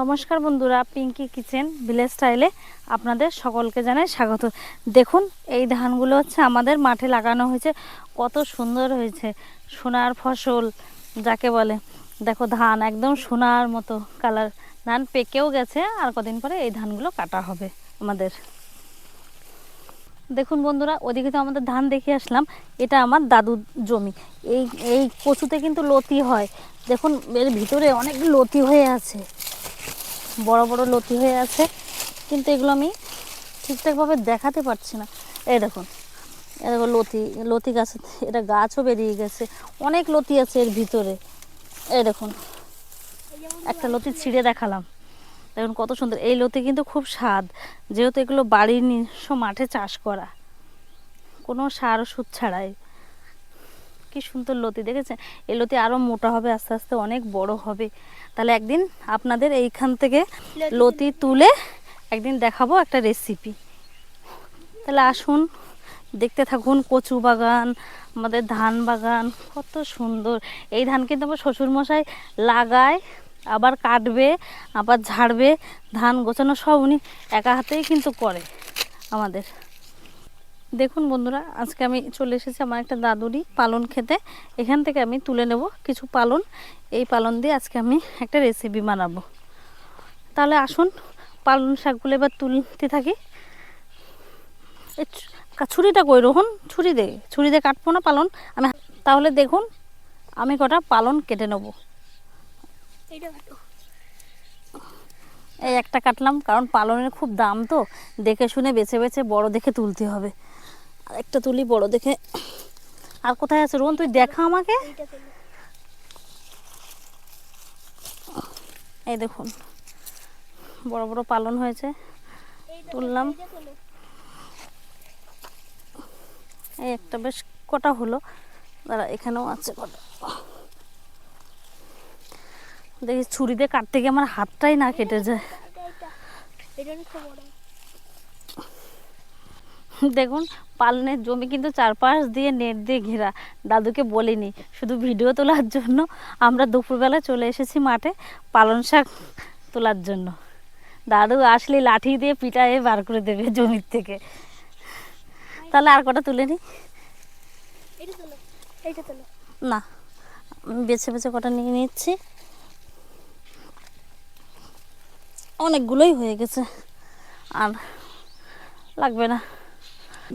নমস্কার বন্ধুরা Pinki kitchen village স্টাইলে আপনাদের সকলকে জানাই স্বাগত। দেখুন, এই ধানগুলো হচ্ছে আমাদের মাঠে লাগানো হয়েছে। কত সুন্দর হয়েছে, সোনার ফসল যাকে বলে। দেখো, ধান একদম সোনার মতো কালার। ধান পেকেও গেছে, আর কদিন পরে এই ধানগুলো কাটা হবে আমাদের। দেখুন বন্ধুরা, ওদিকে তো আমাদের ধান দেখে আসলাম। এটা আমার দাদুর জমি। এই এই কচুতে কিন্তু লতি হয়। দেখুন, এর ভিতরে অনেক লতি হয়ে আছে। বড় বড় লতি হয়ে আছে, কিন্তু এগুলো আমি ঠিকঠাকভাবে দেখাতে পারছি না। এই দেখুন, এই দেখো লতি লতি গাছ, এটা গাছও বেরিয়ে গেছে। অনেক লতি আছে এর ভিতরে। এই দেখুন, একটা লতি ছিঁড়ে দেখালাম। দেখুন কত সুন্দর, এই লতি কিন্তু খুব স্বাদ, যেহেতু এগুলো বাড়ির নিজস্ব মাঠে চাষ করা। কোনো সার ওষুধ ছাড়াই। কি সুন্দর লতি, দেখেছেন? এই লতি আরও মোটা হবে, আস্তে আস্তে অনেক বড় হবে। তাহলে একদিন আপনাদের এইখান থেকে লতি তুলে একদিন দেখাবো একটা রেসিপি তাহলে আসুন, দেখতে থাকুন, কচু বাগান, আমাদের ধান বাগান, কত সুন্দর। এই ধান কিন্তু আমার শ্বশুরমশাই লাগায়, আবার কাটবে, আবার ঝাড়বে, ধান গোছানো সব উনি একা হাতেই কিন্তু করে আমাদের। দেখুন বন্ধুরা, আজকে আমি চলে এসেছি আমার একটা দাদুরি পালন খেতে। এখান থেকে আমি তুলে নেব কিছু পালন। এই পালন দিয়ে আজকে আমি একটা রেসিপি বানাবো। তাহলে আসুন, পালন শাকগুলো এবার তুলতে থাকি। ছুরিটা কই রোহন? ছুরি দে, ছুরি দিয়ে কাটবো না পালন? আমি, তাহলে দেখুন, আমি কটা পালন কেটে নেব। এই একটা কাটলাম, কারণ পালনের খুব দাম তো। দেখে শুনে বেছে বেছে বড় দেখে তুলতে হবে। আর একটা তুলি বড় দেখে। আর কোথায় আছে রোহন, তুই দেখা আমাকে? এই দেখুন, বড় বড় পালন হয়েছে। তুললাম। এই একটা বেশ কটা হলো। দাঁড়া, এখানেও আছে কটা। দেখি ছুরি দিয়ে কাটতে গিয়ে আমার হাতটাই না কেটে যায়। দেখুন পালনের জমি কিন্তু চারপাশ দিয়ে নেট দিয়ে ঘেরা। দাদুকে বলিনি শুধু ভিডিও তোলার জন্য। আমরা দুপুরবেলা চলে এসেছি মাঠে পালন শাক তোলার জন্য। দাদু আসলে লাঠি দিয়ে পিটায়ে বার করে দেবে জমির থেকে। তাহলে আর কটা তুলে নি? না বেছে বেছে কটা নিয়ে নিচ্ছি। অনেকগুলোই হয়ে গেছে। আর লাগবে না।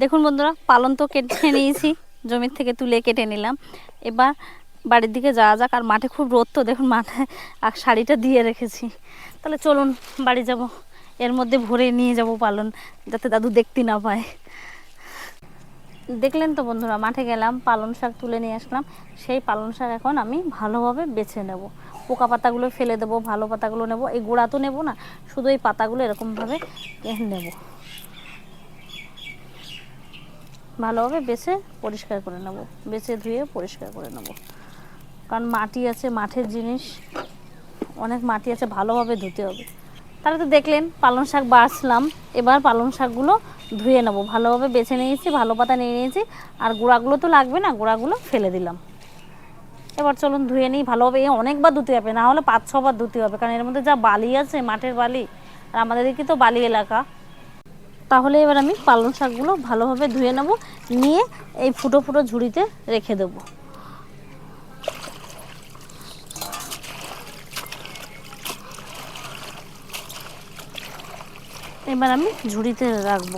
দেখুন বন্ধুরা, পালন তো কেটে নিয়েছি, জমির থেকে তুলে কেটে নিলাম। এবার বাড়ির দিকে যাওয়া যাক, আর মাঠে খুব রোদ তো, দেখুন মাঠে আর শাড়িটা দিয়ে রেখেছি। তাহলে চলুন, বাড়ি যাব। এর মধ্যে ভরে নিয়ে যাব পালন, যাতে দাদু দেখতে না পায়। দেখলেন তো বন্ধুরা, মাঠে গেলাম, পালন শাক তুলে নিয়ে আসলাম। সেই পালন শাক এখন আমি ভালোভাবে বেছে নেব। পোকা পাতাগুলো ফেলে দেবো, ভালো পাতাগুলো নেব। এই গোড়া তো নেব না, শুধু এই পাতাগুলো এরকমভাবে নেব। ভালোভাবে বেছে পরিষ্কার করে নেব, বেছে ধুয়ে পরিষ্কার করে নেব। কারণ মাটি আছে, মাঠের জিনিস, অনেক মাটি আছে, ভালোভাবে ধুতে হবে। তাহলে তো দেখলেন, পালং শাক বাছলাম এবার পালং শাকগুলো ধুয়ে নেব। ভালোভাবে বেছে নিয়েছি, ভালো পাতা নিয়ে নিয়েছি, আর গোড়াগুলো তো লাগবে না, গোড়াগুলো ফেলে দিলাম। এবার চলুন ধুয়ে নিই, ভালোভাবে এ অনেকবার ধুতে হবে, না হলে পাঁচ ছবার ধুতে হবে, কারণ এর মধ্যে যা বালি আছে, মাঠের বালি, আর আমাদের দিকে তো বালি এলাকা। তাহলে এবার আমি পালং শাকগুলো ভালোভাবে ধুয়ে নেব, নিয়ে এই ফুটো ফুটো ঝুড়িতে রেখে দেবো। এবার আমি ঝুড়িতে রাখব।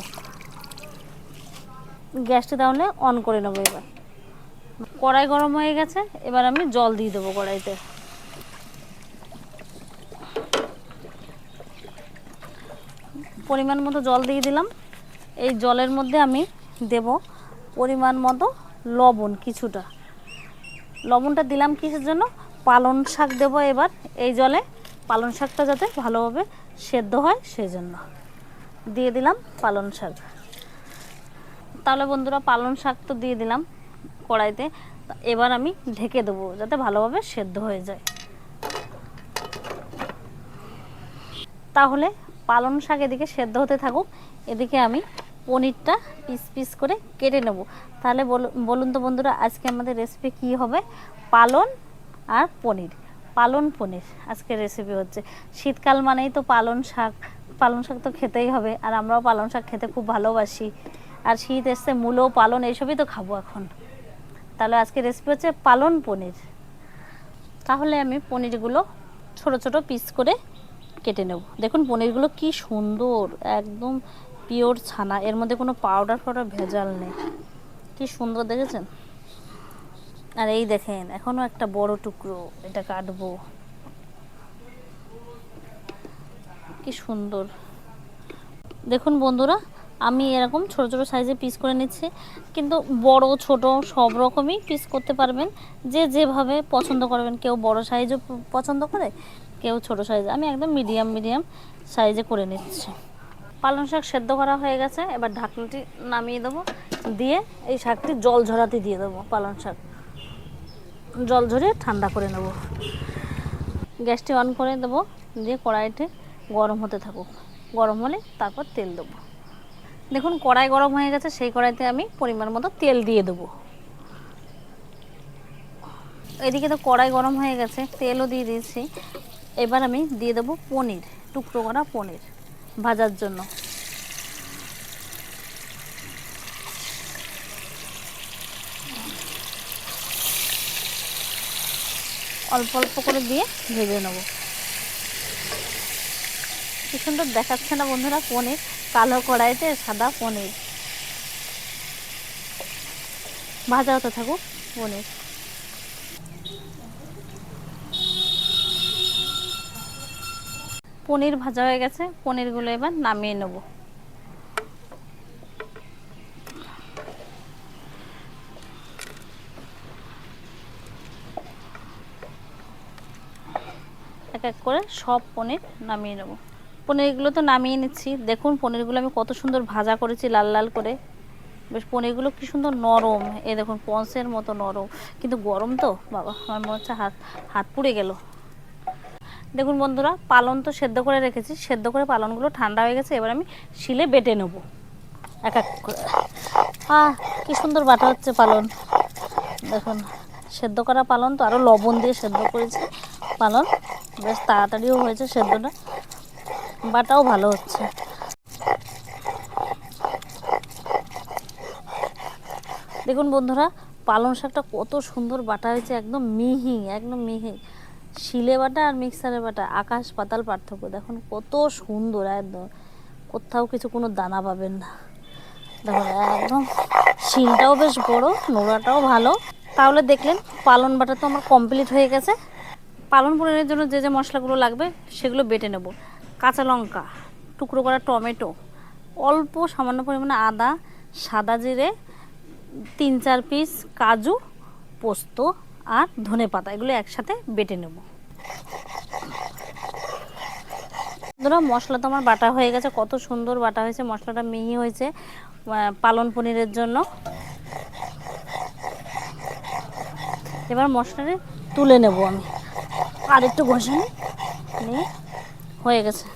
গ্যাসটা তাহলে অন করে নেব এবার। কড়াই গরম হয়ে গেছে, এবার আমি জল দিয়ে দেবো কড়াইতে। পরিমাণ মতো জল দিয়ে দিলাম। এই জলের মধ্যে আমি দেব পরিমাণ মতো লবণ কিছুটা। লবণটা দিলাম কিসের জন্য? পালন শাক দেবো এবার এই জলে। পালন শাকটা যাতে ভালোভাবে সেদ্ধ হয় সেই জন্য দিয়ে দিলাম পালন শাক। তাহলে বন্ধুরা পালন শাক তো দিয়ে দিলাম। কড়াইতে এবার আমি ঢেকে দেবো যাতে ভালোভাবে সেদ্ধ হয়ে যায়। তাহলে পালন শাক এদিকে সেদ্ধ হতে থাকুক, এদিকে আমি পনিরটা পিস পিস করে কেটে নেব। তাহলে বলুন তো বন্ধুরা, আজকে আমাদের রেসিপি কি হবে? পালন আর পনির। পালন পনির আজকে রেসিপি হচ্ছে। শীতকাল মানেই তো পালন শাক পালন শাক তো খেতেই হবে, আর আমরাও পালন শাক খেতে খুব ভালোবাসি। আর শীত এসছে, মূলো, পালন, এইসবই তো খাব এখন। তাহলে আজকে রেসিপি হচ্ছে পালন পনির। তাহলে আমি পনিরগুলো ছোট ছোট পিস করে কেটে নেব। দেখুন পনিরগুলো কি সুন্দর, একদম পিওর ছানা। এর মধ্যে কোনো পাউডার ফাউডার ভেজাল নেই। কি সুন্দর দেখেছেন? আর এই দেখেন, এখনও একটা বড় টুকরো, এটা কাটবো। কি সুন্দর। দেখুন বন্ধুরা আমি এরকম ছোট ছোট সাইজে পিস করে নিচ্ছি। কিন্তু বড়, ছোট সব রকমই পিস করতে পারবেন। যে যেভাবে পছন্দ করবেন, কেউ বড় সাইজও পছন্দ করে, কেউ ছোট সাইজ আমি একদম মিডিয়াম মিডিয়াম সাইজে করে নিচ্ছি। পালং শাক সেদ্ধ করা হয়ে গেছে। এবার ঢাকনাটি নামিয়ে দেবো। দিয়ে এই শাকটি জল ঝরাতে দিয়ে দেবো পালং শাক। জল ঝরিয়ে ঠান্ডা করে নেব। গ্যাসটি অন করে দেবো। দিয়ে কড়াইটি গরম হতে থাকুক। গরম হলে তারপর তেল দেবো। দেখুন, কড়াই গরম হয়ে গেছে, সেই কড়াইতে আমি পরিমাণ মতো তেল দিয়ে দেবো। এদিকে তো কড়াই গরম হয়ে গেছে, তেলও দিয়ে দিয়েছি। এবার আমি দিয়ে দেবো পনির, টুকরো করা পনির ভাজার জন্য। অল্প অল্প করে দিয়ে ভেজে নেব। কি সুন্দর দেখাচ্ছে না বন্ধুরা? পনির, কালো কড়াইতে সাদা পনির। ভাজা হতে থাকুক, পনির। পনির ভাজা হয়ে গেছে, পনিরগুলো এবার নামিয়ে নেব। এক এক করে সব পনির নামিয়ে নেব। পনিরগুলো তো নামিয়ে নিচ্ছি। দেখুন পনিরগুলো আমি কত সুন্দর ভাজা করেছি লাল লাল করে। বেশ, পনিরগুলো কি সুন্দর নরম। এ দেখুন, পন্সের মতো নরম। কিন্তু গরম তো? বাবা, আমার মনে হচ্ছে হাত হাত পুড়ে গেল। দেখুন বন্ধুরা, পালন তো সেদ্ধ করে রেখেছি। সেদ্ধ করে পালনগুলো ঠান্ডা হয়ে গেছে। এবার আমি শিলে বেটে নেব। এক এক করে। আহ, কি সুন্দর বাটা হচ্ছে পালন। দেখুন, সেদ্ধ করা পালন তো আরও লবণ দিয়ে সেদ্ধ করেছি। পালন বেশ তাড়াতাড়িও হয়েছে সেদ্ধটা। বাটাও ভালো হচ্ছে। দেখুন বন্ধুরা, পালং শাকটা কত সুন্দর বাটা হয়েছে, একদম মিহি একদম মিহি। শিলে বাটা আর মিক্সারে বাটা, আকাশ পাতাল পার্থক্য। দেখুন কত সুন্দর একদম। কোথাও কিছু কোনো দানা পাবেন না। দেখুন, একদম শিলটাও বেশ বড়, নোড়াটাও ভালো। তাহলে দেখলেন পালন বাটা তো আমার কমপ্লিট হয়ে গেছে। পালন পনিরের জন্য যে যে মশলাগুলো লাগবে, সেগুলো বেটে নেব। কাঁচা লঙ্কা, টুকরো করা টমেটো, অল্প সামান্য পরিমাণে আদা, সাদা জিরে, তিন চার পিস কাজু, পোস্ত আর ধনে পাতা, এগুলো একসাথে বেটে নেব। ধরো মশলা তো আমার বাটা হয়ে গেছে, কত সুন্দর বাটা হয়েছে, মশলাটা মিহি হয়েছে পালন পনিরের জন্য। এবার মশলাটা তুলে নেব আমি। আর একটু ঘষে নিয়ে হয়ে গেছে।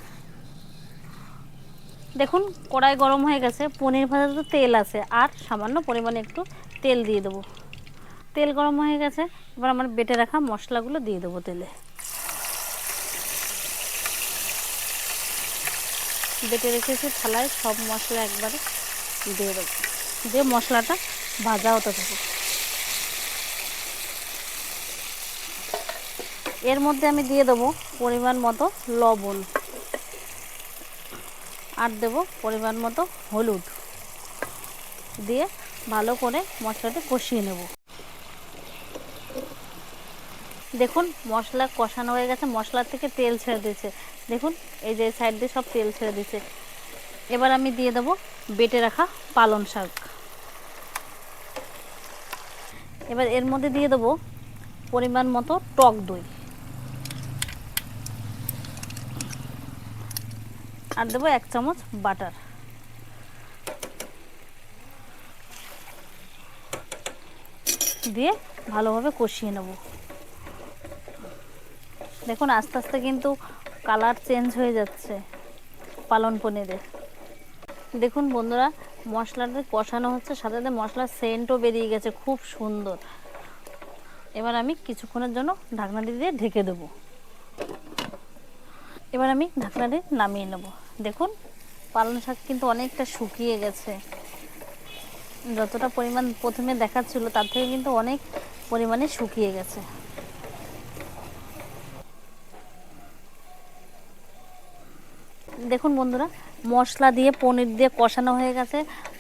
দেখুন, কড়াই গরম হয়ে গেছে, পনির ভাজাতে তো তেল আছে, আর সামান্য পরিমাণে একটু তেল দিয়ে দেবো। তেল গরম হয়ে গেছে, এবার আমার বেটে রাখা মশলাগুলো দিয়ে দেবো তেলে। বেটে রেখেছি থালায় সব মশলা একবারে দিয়ে দেবো। দিয়ে মশলাটা ভাজা হতে থাকে এর মধ্যে আমি দিয়ে দেবো পরিমাণ মতো লবণ। আর দেবো পরিমাণ মতো হলুদ। দিয়ে ভালো করে মশলাটি কষিয়ে নেব। দেখুন, মশলা কষানো হয়ে গেছে মশলার থেকে তেল ছেড়ে দিয়েছে। দেখুন, এই যে সাইড দিয়ে সব তেল ছেড়ে দিয়েছে। এবার আমি দিয়ে দেবো বেটে রাখা পালং শাক। এবার এর মধ্যে দিয়ে দেবো পরিমাণ মতো টক দই। আর দেবো এক চামচ বাটার। দিয়ে ভালোভাবে কষিয়ে নেব। দেখুন, আস্তে আস্তে কিন্তু কালার চেঞ্জ হয়ে যাচ্ছে পালন পনিরের। দেখুন বন্ধুরা, মশলাটা কষানো হচ্ছে, সাথে সাথে মশলার সেন্টও বেরিয়ে গেছে, খুব সুন্দর। এবার আমি কিছুক্ষণের জন্য ঢাকনাটি দিয়ে ঢেকে দেবো। এবার আমি ঢাকনাটি নামিয়ে নেব। দেখুন, পালং শাক কিন্তু অনেকটা শুকিয়ে গেছে। যতটা পরিমাণ প্রথমে দেখাচ্ছিল, তার থেকে কিন্তু অনেক পরিমাণে শুকিয়ে গেছে। দেখুন বন্ধুরা, মশলা দিয়ে পনির দিয়ে কষানো হয়ে গেছে।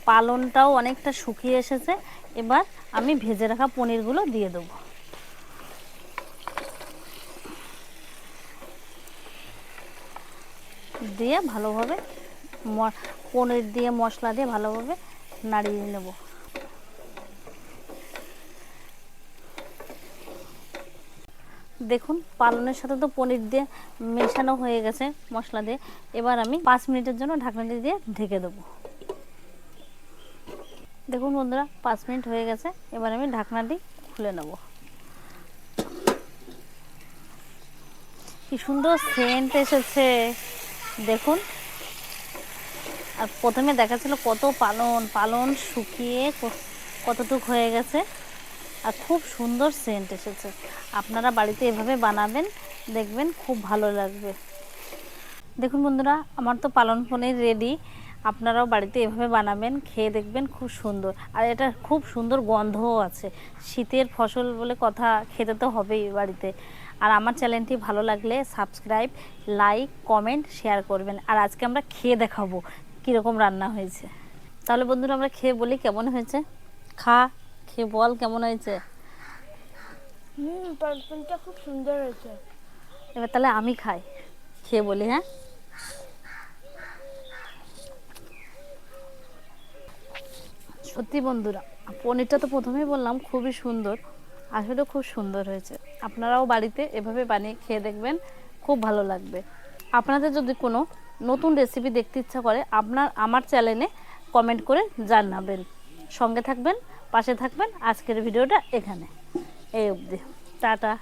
পালনটাও অনেকটা শুকিয়ে এসেছে। এবার আমি ভেজে রাখা পনিরগুলো দিয়ে দেবো। দিয়ে ভালোভাবে পনির দিয়ে মশলা দিয়ে ভালোভাবে নাড়িয়ে নেব। দেখুন, পালনের সাথে তো পনির দিয়ে মেশানো হয়ে গেছে মশলা দিয়ে। এবার আমি পাঁচ মিনিটের জন্য ঢাকনাটি দিয়ে ঢেকে দেবো। দেখুন বন্ধুরা, পাঁচ মিনিট হয়ে গেছে। এবার আমি ঢাকনাটি খুলে নেব। কি সুন্দর সেন্ট এসেছে। দেখুন। আর প্রথমে দেখাচ্ছিল কত পালন পালন শুকিয়ে কতটুক হয়ে গেছে। আর খুব সুন্দর সেন্ট এসেছে। আপনারা বাড়িতে এভাবে বানাবেন, দেখবেন খুব ভালো লাগবে। দেখুন বন্ধুরা, আমার তো পালন পনির রেডি আপনারাও বাড়িতে এভাবে বানাবেন, খেয়ে দেখবেন খুব সুন্দর। আর এটা খুব সুন্দর গন্ধও আছে। শীতের ফসল বলে কথা, খেতে তো হবেই বাড়িতে। আর আমার চ্যানেলটি ভালো লাগলে সাবস্ক্রাইব লাইক কমেন্ট শেয়ার করবেন। আর আজকে আমরা খেয়ে দেখাবো কীরকম রান্না হয়েছে। তাহলে বন্ধুরা আমরা খেয়ে বলি কেমন হয়েছে? খা খেয়ে বল কেমন হয়েছে? হুম পারফিউমটা খুব সুন্দর হয়েছে। এবার তাহলে আমি খাই খেয়ে বলি হ্যাঁ? সত্যি বন্ধুরা পনিরটা তো প্রথমেই বললাম খুবই সুন্দর। আসলে খুব সুন্দর হয়েছে। আপনারাও বাড়িতে এভাবে বানিয়ে খেয়ে দেখবেন, খুব ভালো লাগবে। আপনাদের যদি কোনো নতুন রেসিপি দেখতে ইচ্ছা করে, আপনার, আমার চ্যানেলে কমেন্ট করে জানাবেন। সঙ্গে থাকবেন, পাশে থাকবেন। আজকের ভিডিওটা এখানে। এই অবধি। টাটা।